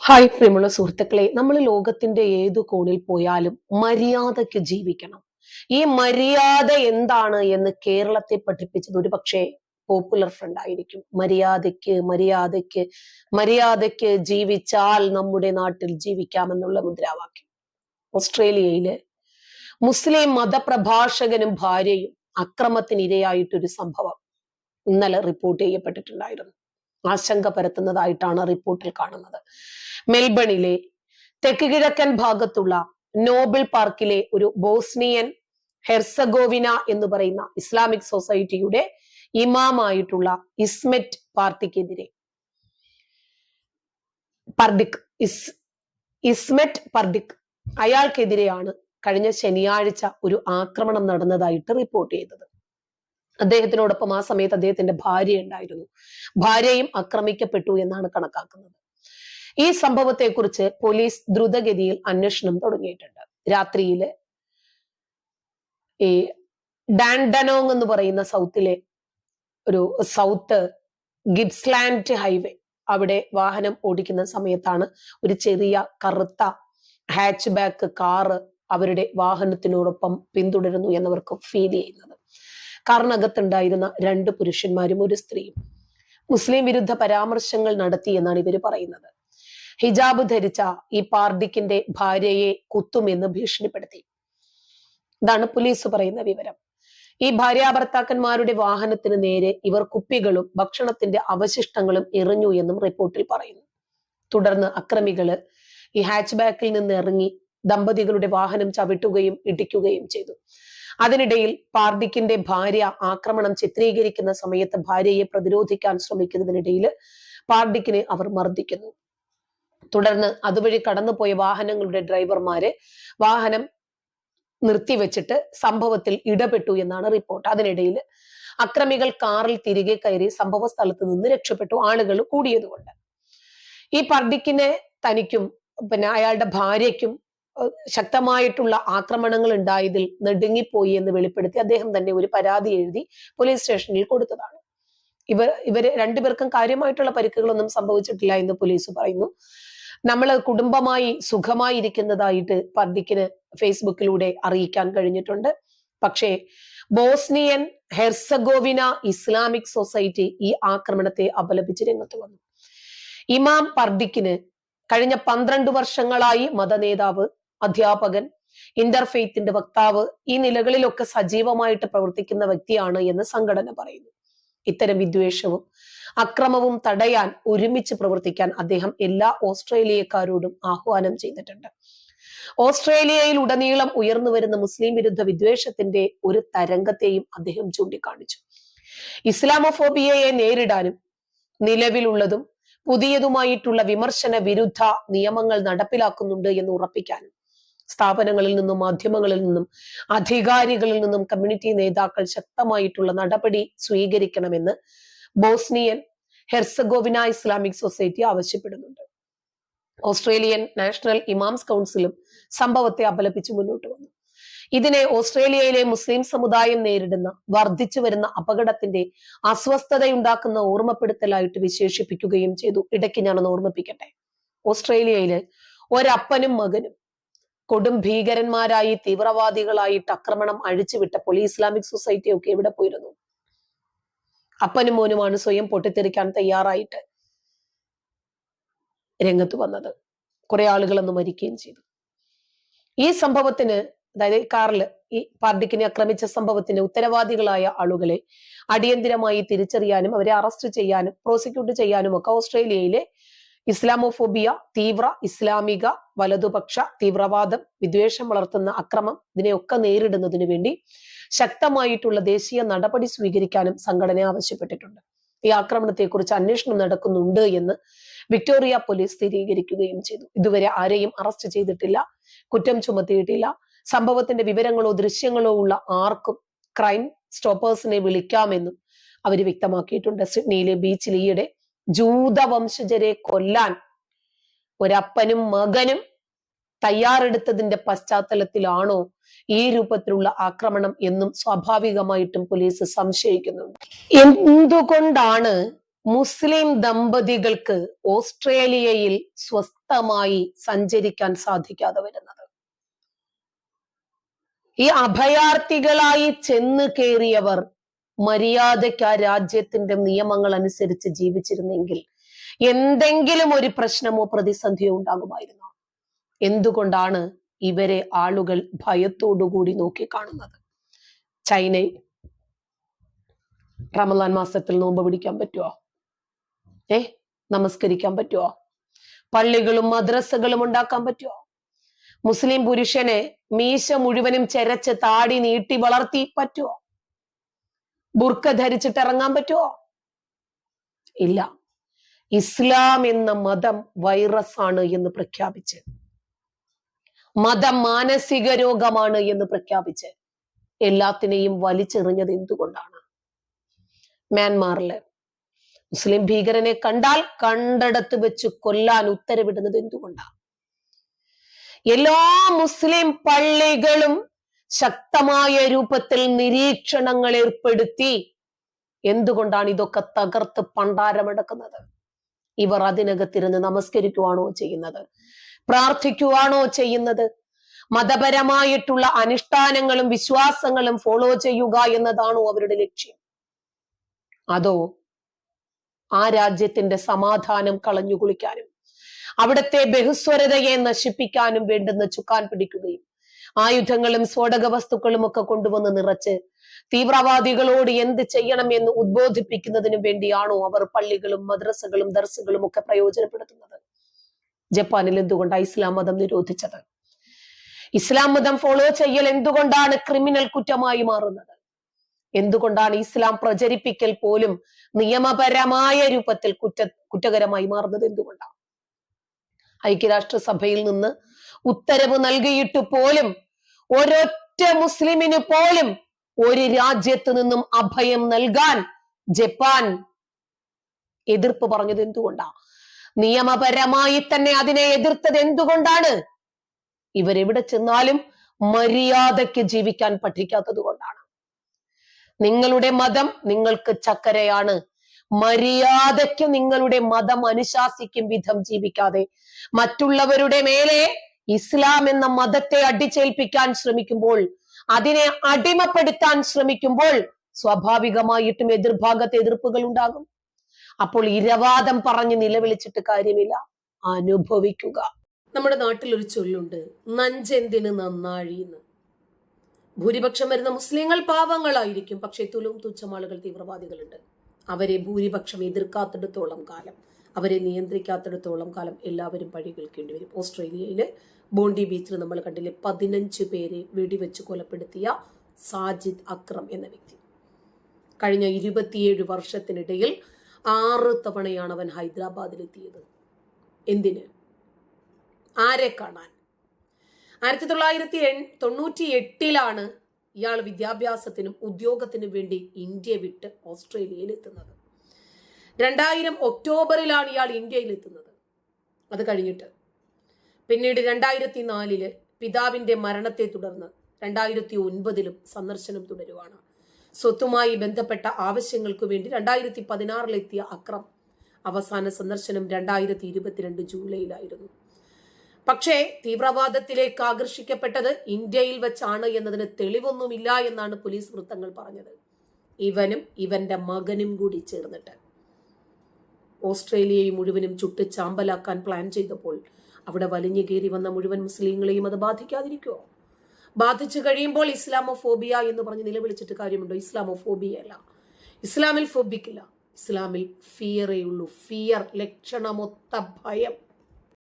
Hi പ്രിയമുള്ള സുഹൃത്തുക്കളെ നമ്മൾ ലോകത്തിന്റെ ഏതു കോണിൽ പോയാലും മര്യാദയ്ക്ക് ജീവിക്കണം. ഈ മര്യാദ എന്താണ് എന്ന് കേരളത്തെ പഠിപ്പിച്ചത് ഒരു പക്ഷേ പോപ്പുലർ ഫ്രണ്ട് ആയിരിക്കും. മര്യാദയ്ക്ക് മര്യാദയ്ക്ക് മര്യാദയ്ക്ക് ജീവിച്ചാൽ നമ്മുടെ നാട്ടിൽ ജീവിക്കാമെന്നുള്ള മുദ്രാവാക്യം. ഓസ്ട്രേലിയയിൽ മുസ്ലിം മതപ്രഭാഷകനും ഭാര്യയും അക്രമത്തിനിരയായിട്ടൊരു സംഭവം ഇന്നലെ റിപ്പോർട്ട് ചെയ്യപ്പെട്ടിട്ടുണ്ടായിരുന്നു. ആശങ്ക പരത്തുന്നതായിട്ടാണ് റിപ്പോർട്ടിൽ കാണുന്നത്. മെൽബണിലെ തെക്ക് കിഴക്കൻ ഭാഗത്തുള്ള നോബിൾ പാർക്കിലെ ഒരു ബോസ്നിയൻ ഹെർസഗോവിന എന്ന് പറയുന്ന ഇസ്ലാമിക് സൊസൈറ്റിയുടെ ഇമാമായിട്ടുള്ള ഇസ്മെറ്റ് പാർട്ടിക്കെതിരെ. പർദിക് ഇസ് ഇസ്മെറ്റ് പർദിക് അയാൾക്കെതിരെയാണ് കഴിഞ്ഞ ശനിയാഴ്ച ഒരു ആക്രമണം നടന്നതായിട്ട് റിപ്പോർട്ട് ചെയ്തത്. അദ്ദേഹത്തിനോടൊപ്പം ആ സമയത്ത് അദ്ദേഹത്തിന്റെ ഭാര്യ ഉണ്ടായിരുന്നു. ഭാര്യയും ആക്രമിക്കപ്പെട്ടു എന്നാണ് കണക്കാക്കുന്നത്. ഈ സംഭവത്തെക്കുറിച്ച് പോലീസ് ദ്രുതഗതിയിൽ അന്വേഷണം തുടങ്ങിയിട്ടുണ്ട്. രാത്രിയിൽ ഈ ഡാൻഡനോങ് എന്ന് പറയുന്ന സൗത്തിലെ ഒരു സൗത്ത് ഗിബ്സ്ലാൻഡ് ഹൈവേ അവിടെ വാഹനം ഓടിക്കുന്ന സമയത്താണ് ഒരു ചെറിയ കറുത്ത ഹാച്ച് ബാക്ക് കാറ് അവരുടെ വാഹനത്തിനോടൊപ്പം പിന്തുടരുന്നു എന്നവർക്ക് ഫീൽ ചെയ്യുന്നത്. കാറിനകത്തുണ്ടായിരുന്ന രണ്ട് പുരുഷന്മാരും ഒരു സ്ത്രീയും മുസ്ലിം വിരുദ്ധ പരാമർശങ്ങൾ നടത്തി എന്നാണ് ഇവർ പറയുന്നത്. ഹിജാബ് ധരിച്ച ഈ പാർഡിക്കിന്റെ ഭാര്യയെ കുത്തുമെന്ന് ഭീഷണിപ്പെടുത്തി. ഇതാണ് പോലീസ് പറയുന്ന വിവരം. ഈ ഭാര്യാഭർത്താക്കന്മാരുടെ വാഹനത്തിന് നേരെ ഇവർ കുപ്പികളും ഭക്ഷണത്തിന്റെ അവശിഷ്ടങ്ങളും എറിഞ്ഞു എന്നും റിപ്പോർട്ടിൽ പറയുന്നു. തുടർന്ന് അക്രമികൾ ഈ ഹാച്ച് ബാക്കിൽ നിന്ന് ഇറങ്ങി ദമ്പതികളുടെ വാഹനം ചവിട്ടുകയും ഇടിക്കുകയും ചെയ്തു. അതിനിടയിൽ പാർഡിക്കിന്റെ ഭാര്യ ആക്രമണം ചിത്രീകരിക്കുന്ന സമയത്ത് ഭാര്യയെ പ്രതിരോധിക്കാൻ ശ്രമിക്കുന്നതിനിടയിൽ പാർഡിക്കിനെ അവർ മർദ്ദിക്കുന്നു. തുടർന്ന് അതുവഴി കടന്നുപോയ വാഹനങ്ങളുടെ ഡ്രൈവർമാര് വാഹനം നിർത്തിവെച്ചിട്ട് സംഭവത്തിൽ ഇടപെട്ടു എന്നാണ് റിപ്പോർട്ട്. അതിനിടയിൽ അക്രമികൾ കാറിൽ തിരികെ കയറി സംഭവ സ്ഥലത്ത് നിന്ന് രക്ഷപ്പെട്ടു. ആളുകൾ കൂടിയതുകൊണ്ട്. ഈ പർഡിക്കിനെ തനിക്കും പിന്നെ അയാളുടെ ഭാര്യയ്ക്കും ശക്തമായിട്ടുള്ള ആക്രമണങ്ങൾ ഉണ്ടായതിൽ നെടുങ്ങിപ്പോയി എന്ന് വെളിപ്പെടുത്തി അദ്ദേഹം തന്നെ ഒരു പരാതി എഴുതി പോലീസ് സ്റ്റേഷനിൽ കൊടുത്തതാണ്. ഇവർ ഇവർ രണ്ടുപേർക്കും കാര്യമായിട്ടുള്ള പരിക്കുകളൊന്നും സംഭവിച്ചിട്ടില്ല എന്ന് പോലീസ് പറയുന്നു. നമ്മൾ കുടുംബമായി സുഖമായി ഇരിക്കുന്നതായിട്ട് പർദിക്കിന് ഫേസ്ബുക്കിലൂടെ അറിയിക്കാൻ കഴിഞ്ഞിട്ടുണ്ട്. പക്ഷേ ബോസ്നിയൻ ഹെർസഗോവിന ഇസ്ലാമിക് സൊസൈറ്റി ഈ ആക്രമണത്തെ അപലപിച്ച് രംഗത്ത് വന്നു. ഇമാം പർദിക്കിന് കഴിഞ്ഞ പന്ത്രണ്ട് വർഷങ്ങളായി മതനേതാവ് അധ്യാപകൻ ഇന്റർഫെയ്ത്തിന്റെ വക്താവ് ഈ നിലകളിലൊക്കെ സജീവമായിട്ട് പ്രവർത്തിക്കുന്ന വ്യക്തിയാണ് എന്ന് സംഘടന പറയുന്നു. ഇത്തരം വിദ്വേഷവും അക്രമവും തടയാൻ ഒരുമിച്ച് പ്രവർത്തിക്കാൻ അദ്ദേഹം എല്ലാ ഓസ്ട്രേലിയക്കാരോടും ആഹ്വാനം ചെയ്തിട്ടുണ്ട്. ഓസ്ട്രേലിയയിൽ ഉടനീളം ഉയർന്നു വരുന്ന മുസ്ലിം വിരുദ്ധ വിദ്വേഷത്തിന്റെ ഒരു തരംഗത്തെയും അദ്ദേഹം ചൂണ്ടിക്കാണിച്ചു. ഇസ്ലാമോഫോബിയയെ നേരിടാനും നിലവിലുള്ളതും പുതിയതുമായിട്ടുള്ള വിമർശന വിരുദ്ധ നിയമങ്ങൾ നടപ്പിലാക്കുന്നുണ്ട് എന്ന് ഉറപ്പിക്കാനും സ്ഥാപനങ്ങളിൽ നിന്നും മാധ്യമങ്ങളിൽ നിന്നും അധികാരികളിൽ നിന്നും കമ്മ്യൂണിറ്റി നേതാക്കൾ ശക്തമായിട്ടുള്ള നടപടി സ്വീകരിക്കണമെന്ന് ബോസ്നിയൻ ഹെർസഗോവിന ഇസ്ലാമിക് സൊസൈറ്റി ആവശ്യപ്പെടുന്നുണ്ട്. ഓസ്ട്രേലിയൻ നാഷണൽ ഇമാംസ് കൗൺസിലും സംഭവത്തെ അപലപിച്ച് മുന്നോട്ട് വന്നു. ഇതിനെ ഓസ്ട്രേലിയയിലെ മുസ്ലിം സമുദായം നേരിടുന്ന വർദ്ധിച്ചു വരുന്ന അപകടത്തിന്റെ അസ്വസ്ഥതയുണ്ടാക്കുന്ന ഓർമ്മപ്പെടുത്തലായിട്ട് വിശേഷിപ്പിക്കുകയും ചെയ്തു. ഇടയ്ക്ക് ഞാനൊന്ന് ഓർമ്മിപ്പിക്കട്ടെ. ഓസ്ട്രേലിയയിലെ ഒരപ്പനും മകനും കൊടും ഭീകരന്മാരായി തീവ്രവാദികളായിട്ട് ആക്രമണം അഴിച്ചുവിട്ട പോലീസ് ഇസ്ലാമിക് സൊസൈറ്റി ഒക്കെ എവിടെ പോയിരുന്നു? അപ്പനും മോനുമാണ് സ്വയം പൊട്ടിത്തെറിക്കാൻ തയ്യാറായിട്ട് രംഗത്ത് വന്നത്. കുറെ ആളുകൾ അന്ന് മരിക്കുകയും ചെയ്തു. ഈ സംഭവത്തിന് അതായത് ഈ കാറിൽ ഈ പാർട്ടിക്കിനെ ആക്രമിച്ച സംഭവത്തിന് ഉത്തരവാദികളായ ആളുകളെ അടിയന്തിരമായി തിരിച്ചറിയാനും അവരെ അറസ്റ്റ് ചെയ്യാനും പ്രോസിക്യൂട്ട് ചെയ്യാനും ഒക്കെ ഓസ്ട്രേലിയയിലെ ഇസ്ലാമോഫോബിയ തീവ്ര ഇസ്ലാമിക വലതുപക്ഷ തീവ്രവാദം വിദ്വേഷം വളർത്തുന്ന അക്രമം ഇതിനെയൊക്കെ നേരിടുന്നതിനു വേണ്ടി ശക്തമായിട്ടുള്ള ദേശീയ നടപടി സ്വീകരിക്കാനും സംഘടന ആവശ്യപ്പെട്ടിട്ടുണ്ട്. ഈ ആക്രമണത്തെക്കുറിച്ച് അന്വേഷണം നടക്കുന്നുണ്ട് എന്ന് വിക്ടോറിയ പോലീസ് സ്ഥിരീകരിക്കുകയും ചെയ്തു. ഇതുവരെ ആരെയും അറസ്റ്റ് ചെയ്തിട്ടില്ല കുറ്റം ചുമത്തിയിട്ടില്ല. സംഭവത്തിന്റെ വിവരങ്ങളോ ദൃശ്യങ്ങളോ ഉള്ള ആർക്കും ക്രൈം സ്റ്റോപ്പേഴ്സിനെ വിളിക്കാമെന്നും അവർ വ്യക്തമാക്കിയിട്ടുണ്ട്. സിഡ്നിയിലെ ബീച്ചിൽ ഈയിടെ ജൂതവംശജരെ കൊല്ലാൻ ഒരപ്പനും മകനും തയ്യാറെടുത്തതിന്റെ പശ്ചാത്തലത്തിലാണോ ഈ രൂപത്തിലുള്ള ആക്രമണം എന്നും സ്വാഭാവികമായിട്ടും പോലീസ് സംശയിക്കുന്നുണ്ട്. എന്തുകൊണ്ടാണ് മുസ്ലിം ദമ്പതികൾക്ക് ഓസ്ട്രേലിയയിൽ സ്വസ്ഥമായി സഞ്ചരിക്കാൻ സാധിക്കാതെ വരുന്നത്? ഈ അഭയാർത്ഥികളായി ചെന്ന് കയറിയവർ മര്യാദയ്ക്ക് ആ രാജ്യത്തിന്റെ നിയമങ്ങൾ അനുസരിച്ച് ജീവിച്ചിരുന്നെങ്കിൽ എന്തെങ്കിലും ഒരു പ്രശ്നമോ പ്രതിസന്ധിയോ ഉണ്ടാകുമായിരുന്നു? എന്തുകൊണ്ടാണ് ഇവരെ ആളുകൾ ഭയത്തോടുകൂടി നോക്കിക്കാണുന്നത് ചൈനയിൽ റമദാൻ മാസത്തിൽ നോമ്പ് പിടിക്കാൻ പറ്റുമോ ഏ? നമസ്കരിക്കാൻ പറ്റുമോ പള്ളികളും മദ്രസകളും ഉണ്ടാക്കാൻ പറ്റുമോ മുസ്ലിം പുരുഷനെ മീശ മുഴുവനും ചെരച്ച് താടി നീട്ടി വളർത്തി പറ്റുമോ ബുർക്ക ധരിച്ചിട്ട് ഇറങ്ങാൻ പറ്റുമോ ഇല്ല. ഇസ്ലാം എന്ന മതം വൈറസ് ആണ് എന്ന് പ്രഖ്യാപിച്ച്. മതം മാനസിക രോഗമാണ് എന്ന് പ്രഖ്യാപിച്ച് എല്ലാത്തിനെയും വലിച്ചെറിഞ്ഞത് എന്തുകൊണ്ടാണ്? മ്യാൻമാറിൽ. മുസ്ലിം ഭീകരനെ കണ്ടാൽ കണ്ടടത്ത് വെച്ച് കൊല്ലാൻ ഉത്തരവിടുന്നത് എന്തുകൊണ്ടാണ് എല്ലാ മുസ്ലിം പള്ളികളും ശക്തമായ രൂപത്തിൽ നിരീക്ഷണങ്ങൾ ഏർപ്പെടുത്തി എന്തുകൊണ്ടാണ് ഇതൊക്കെ തകർത്ത് പണ്ടാരമടക്കുന്നത്? ഇവർ അതിനകത്തിരുന്ന് നമസ്കരിക്കുവാണോ ചെയ്യുന്നത്? പ്രാർത്ഥിക്കുവാണോ ചെയ്യുന്നത്? മതപരമായിട്ടുള്ള അനുഷ്ഠാനങ്ങളും വിശ്വാസങ്ങളും ഫോളോ ചെയ്യുക എന്നതാണോ അവരുടെ ലക്ഷ്യം? അതോ ആ രാജ്യത്തിന്റെ സമാധാനം കളഞ്ഞു കുളിക്കാനും അവിടുത്തെ ബഹുസ്വരതയെ നശിപ്പിക്കാനും വേണ്ടുന്ന ചുക്കാൻ പിടിക്കുകയും ആയുധങ്ങളും സ്ഫോടക വസ്തുക്കളും ഒക്കെ കൊണ്ടുവന്ന് നിറച്ച് തീവ്രവാദികളോട് എന്ത് ചെയ്യണം എന്ന് ഉദ്ബോധിപ്പിക്കുന്നതിനു വേണ്ടിയാണോ അവർ പള്ളികളും മദ്രസകളും ദർസുകളും ഒക്കെ പ്രയോജനപ്പെടുത്തുന്നത്? ജപ്പാനിൽ എന്തുകൊണ്ടാണ് ഇസ്ലാം മതം നിരോധിച്ചത്? ഇസ്ലാം മതം ഫോളോ ചെയ്യൽ എന്തുകൊണ്ടാണ് ക്രിമിനൽ കുറ്റമായി മാറുന്നത്? എന്തുകൊണ്ടാണ് ഇസ്ലാം പ്രചരിപ്പിക്കൽ പോലും നിയമപരമായ രൂപത്തിൽ കുറ്റ കുറ്റകരമായി മാറുന്നത് എന്തുകൊണ്ടാണ് ഐക്യരാഷ്ട്രസഭയിൽ നിന്ന് ഉത്തരവ് നൽകിയിട്ട് പോലും ഒരൊറ്റ മുസ്ലിമിന് പോലും ഒരു രാജ്യത്ത് നിന്നും അഭയം നൽകാൻ ജപ്പാൻ എതിർപ്പ് പറഞ്ഞത് എന്തുകൊണ്ടാ? നിയമപരമായി തന്നെ അതിനെ എതിർത്തത് എന്തുകൊണ്ടാണ്? ഇവരെവിടെ ചെന്നാലും മര്യാദയ്ക്ക് ജീവിക്കാൻ പഠിക്കാത്തത് കൊണ്ടാണ്. നിങ്ങളുടെ മതം നിങ്ങൾക്ക് ചക്കരയാണ്. മര്യാദയ്ക്ക് നിങ്ങളുടെ മതം അനുശാസിക്കും വിധം ജീവിക്കാതെ മറ്റുള്ളവരുടെ മേലെ ഇസ്ലാം എന്ന മതത്തെ അടിച്ചേൽപ്പിക്കാൻ ശ്രമിക്കുമ്പോൾ അതിനെ അടിമപ്പെടുത്താൻ ശ്രമിക്കുമ്പോൾ സ്വാഭാവികമായിട്ടും എതിർഭാഗത്ത് എതിർപ്പുകൾ ഉണ്ടാകും. അപ്പോൾ ഇരവാദം പറഞ്ഞ് നിലവിളിച്ചിട്ട് കാര്യമില്ല. അനുഭവിക്കുക. നമ്മുടെ നാട്ടിൽ ഒരു ചൊല്ലുണ്ട്. നഞ്ചെന്തിന് നന്നാഴിന്ന്. ഭൂരിപക്ഷം വരുന്ന മുസ്ലിങ്ങൾ പാവങ്ങളായിരിക്കും. പക്ഷേ തുലും തുച്ഛമാളുകൾ തീവ്രവാദികളുണ്ട്. അവരെ ഭൂരിപക്ഷം എതിർക്കാത്തിടത്തോളം കാലം അവരെ നിയന്ത്രിക്കാത്തിടത്തോളം കാലം എല്ലാവരും പഴി കേൾക്കേണ്ടി വരും. ഓസ്ട്രേലിയയിലെ ബോണ്ടി ബീച്ചിൽ നമ്മൾ കണ്ടില്ലേ പതിനഞ്ച് പേരെ വെടിവെച്ച് കൊലപ്പെടുത്തിയ സാജിദ് അക്രം എന്ന വ്യക്തി. കഴിഞ്ഞ ഇരുപത്തിയേഴ് വർഷത്തിനിടയിൽ ആറ് തവണയാണ് അവൻ ഹൈദരാബാദിലെത്തിയത്. എന്തിന്? ആരെ കാണാൻ? ആയിരത്തി തൊള്ളായിരത്തി തൊണ്ണൂറ്റി എട്ടിലാണ് ഇയാൾ വിദ്യാഭ്യാസത്തിനും ഉദ്യോഗത്തിനും വേണ്ടി ഇന്ത്യ വിട്ട് ഓസ്ട്രേലിയയിൽ എത്തുന്നത് രണ്ടായിരം ഒക്ടോബറിലാണ് ഇയാൾ ഇന്ത്യയിൽ എത്തുന്നത് അത് കഴിഞ്ഞിട്ട് പിന്നീട് രണ്ടായിരത്തി നാലിൽ പിതാവിന്റെ മരണത്തെ തുടർന്ന് രണ്ടായിരത്തി ഒൻപതിലും സന്ദർശനം തുടരുവാണ്. സ്വത്തുമായി ബന്ധപ്പെട്ട ആവശ്യങ്ങൾക്ക് വേണ്ടി രണ്ടായിരത്തി പതിനാറിലെത്തിയ അക്രം അവസാന സന്ദർശനം രണ്ടായിരത്തി ഇരുപത്തിരണ്ട് ജൂലൈയിലായിരുന്നു. പക്ഷേ തീവ്രവാദത്തിലേക്ക് ആകർഷിക്കപ്പെട്ടത് ഇന്ത്യയിൽ വെച്ചാണ് എന്നതിന് തെളിവൊന്നുമില്ല എന്നാണ് പോലീസ് വൃത്തങ്ങൾ പറഞ്ഞത്. ഇവനും ഇവന്റെ മകനും കൂടി ചേർന്നിട്ട്. ഓസ്ട്രേലിയയെ മുഴുവനും ചുട്ട് ചാമ്പലാക്കാൻ പ്ലാൻ ചെയ്തപ്പോൾ അവിടെ വലിഞ്ഞു കയറി വന്ന മുഴുവൻ മുസ്ലിങ്ങളെയും അത് ബാധിക്കാതിരിക്കുമോ ബാധിച്ചു കഴിയുമ്പോൾ ഇസ്ലാമോഫോബിയ എന്ന് പറഞ്ഞ് നിലവിളിച്ചിട്ട് കാര്യമുണ്ടോ? ഇസ്ലാമോഫോബിയ അല്ല ഇസ്ലാമിൽ ഫോബിക്കില്ല ഇസ്ലാമിൽ ഫിയറേ ഉള്ളൂ ഫിയർ ലക്ഷണമൊത്ത ഭയം.